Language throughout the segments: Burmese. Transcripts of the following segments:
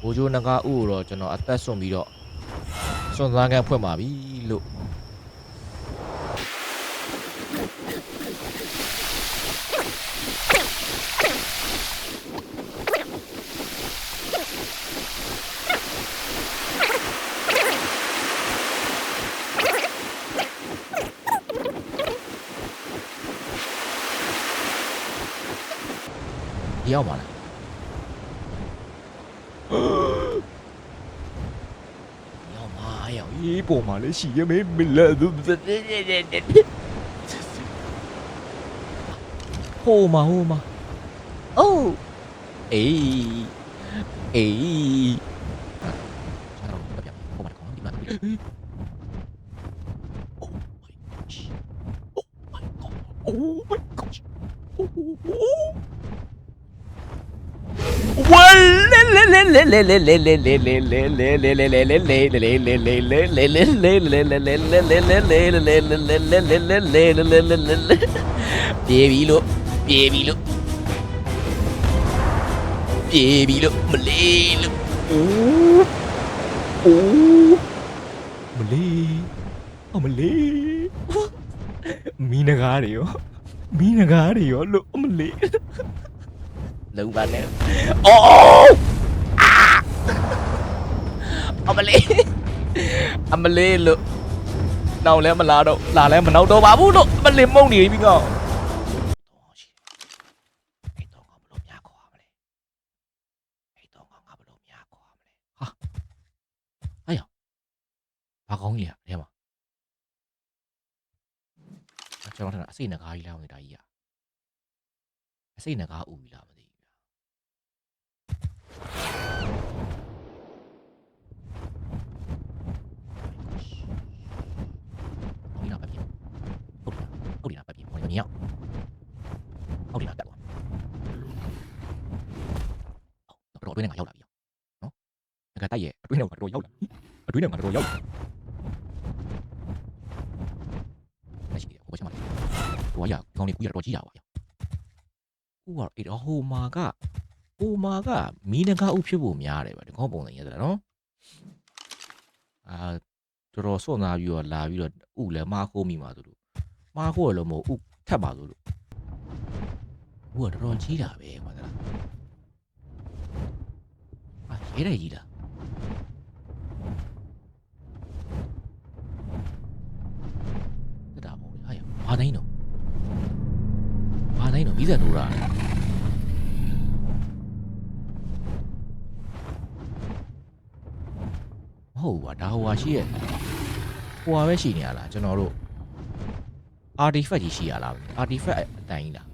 ဘိုးချိုးနဂါဥကိုတော့ကျွန်တော်အသက်ဆွန့်ပြီးတော့စွန့်စားကန်ဖွင့်ပါပြီလို့ဒီရောက်ပါလား 要妈呀！一波马来西亚没没了，都不是。โอ้มาโอ้มาโอ้เอ้ยเอ้ยโอ้ my gosh โอ้ my gosh โอ้ ബേബിയിലോ ബേബിയിലോ ബേബിയിലോ മലേയിലോ മീനകാരയോ മീനകാരയോ അല്ലോ అమ్మలే అమ్మలే నవ్వులే అమ్మ లాడో లాలే అమ్మ నవ్వుతో బాబు మళ్ళీ ఎమ్మవుని ఏమిగా bà con gì à? Em à? Cho nó là xin là gai lao người đại gì à? Xin là gai ủi làm တော်အတွင်းထဲမှာရောက်လာပြီနော်ငါကတိုက်ရဲ့အတွင်းထဲမှာတော်တော်ရောက်လာအတွင်းထဲမှာတော်တော်ရောက်လာမရှိဘူးဟိုဘက်မှာတော်ရကောင်းလေးကူရတော်ကြီးရပါဗျာကူကအဲ့တော့ဟိုမာကဟိုမာကမီးနဂါဥဖြစ်ဖို့များတယ်ဗျဒီကောင်းပုံစံရသလားနော်အာတော်တော်စွန့်စားပြီးတော့လာပြီးတော့ဥလည်းမာခိုးမိမှာဆိုလို့မာခိုးရလို့မဟုတ်ဥထက်ပါဆိုလို့ဥကတော်တော်ကြီးတာပဲဗျာ သလားအာရဲတယ်ကြီးလားတက်တာပေါ့ဟာရဘာတိုင်းတော့ဘာတိုင်းတော့ပြီးစက်တို့ရာမဟုတ်ဘူးကွာဒါဟိုဟာရှိရဲ့ဟိုဟာပဲရှိနေရလားကျွန်တော်တို့ artifact ကြီးရှိရလား artifact အတိုင်းကြီးလား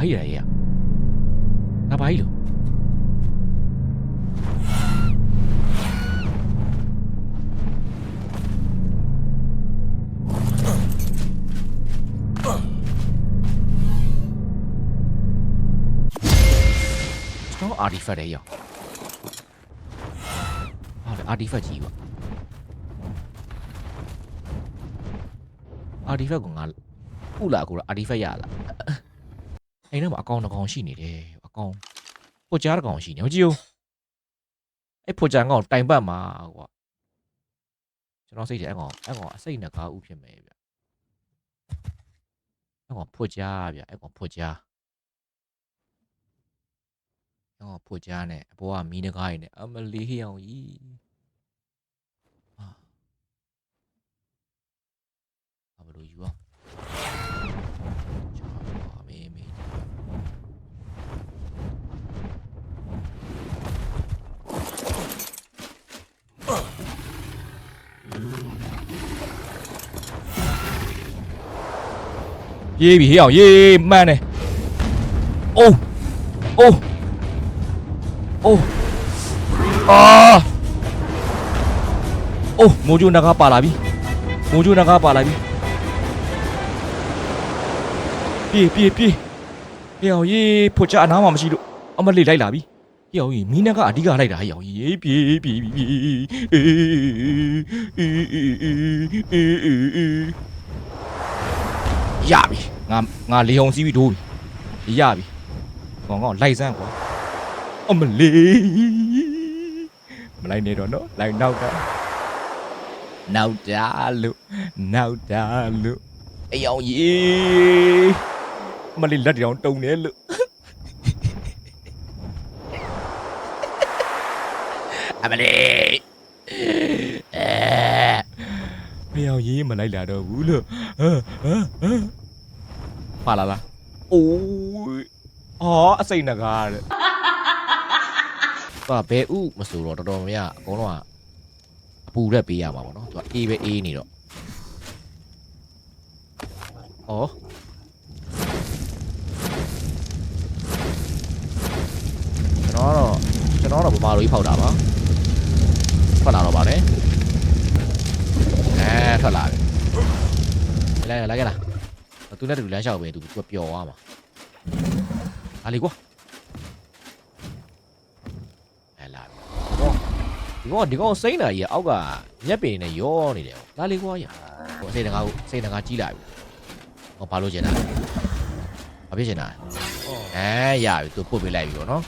भाई आहे या నా బాయిలు Snow Arifa အိမ်ထဲမှာအကောင်တစ်ကောင်ရှိနေတယ်အကောင်ပိုကြားတစ်ကောင်ရှိနေမကြည့်ဘူးအဲ့ပိုကြားကောင်တိုင်ပတ်မှာကွာကျွန်တော်စိတ်တယ်အဲ့ကောင်အဲ့ကောင်အစိတ်နဲ့ကားဥဖြစ်မယ်ဗျအဲ့ကောင်ပိုကြားဗျအဲ့ကောင်ပိုကြားတော့ဖွကြားနဲ့အပေါ်ကမီးတကားရည်နဲ့အမလီဟျောင်ကြီးဟာအဘလို့ယူအောင်ချာပါမေးမေး ရေးပြီဟျောင်ရေးမှန်တယ်အိုးအိုးโอ้အာအိုးမိုးကျိုးနဂါပါလာပြီမိုးကျိုးနဂါပါလာပြီပြေးပြေးပြေးဟေ့အောင်ရေးဖွချအနားမှမရှိလို့အမလေးလိုက်လာပြီဟေ့အောင်ကြီးမီးနက်ကအဓိကလိုက်တာဟေ့အောင်ကြီးပြေးပြေးပြေးအေးအေးအေးအေးအေးအေး ရပြီငါငါလေအောင်စီးပြီးဒိုးပြီရပြီကောင်ကောင်လိုက်စမ်းကွာအမလေးမလိုက်နေတော့နော်လိုက်နောက်တာနောက်တာလို့နောက်တာလို့အေးအောင်ကြီးမလေးလက်တောင်တုံနေလို့ အမလေးအဲမရောက်ရေးမလိုက်လာတော့ဘူးလို့ဟမ်ဟမ်ဟမ် ပါလာလားโอ้ยอ๋อအစိမ့်နဂါတဲ့သူကဘယ်ဥမဆိုတော့တော်တော်များများအကုန်လုံးကအပူရက်ပေးရမှာပေါ့နော်သူကအေးပဲအေးနေတော့ဩကျွန်တော်တော့ကျွန်တော်တော့ဗမာလိုကြီးဖောက်တာပါထွက်လာတော့ပါတယ်အဲထွက်လာပြီလိုက်လိုက်ခဲ့လား သူနဲ့တူလမ်းလျှောက်ပဲသူသူပျော်သွားမှာအားလေကွာအဲလာပြီဟောဒီကောင်ဒီကောင်စိမ့်တာကြီးအောက်ကညက်ပင်နဲ့ရောနေတယ်လာလေကွာရဟိုစိတ်တကားကိုစိတ်တကားကြီးလာပြီဟောဘာလို့ကျင်တာဘာဖြစ်ကျင်တာအဲရပြီသူပုတ်ပေးလိုက်ပြီပေါ့နော်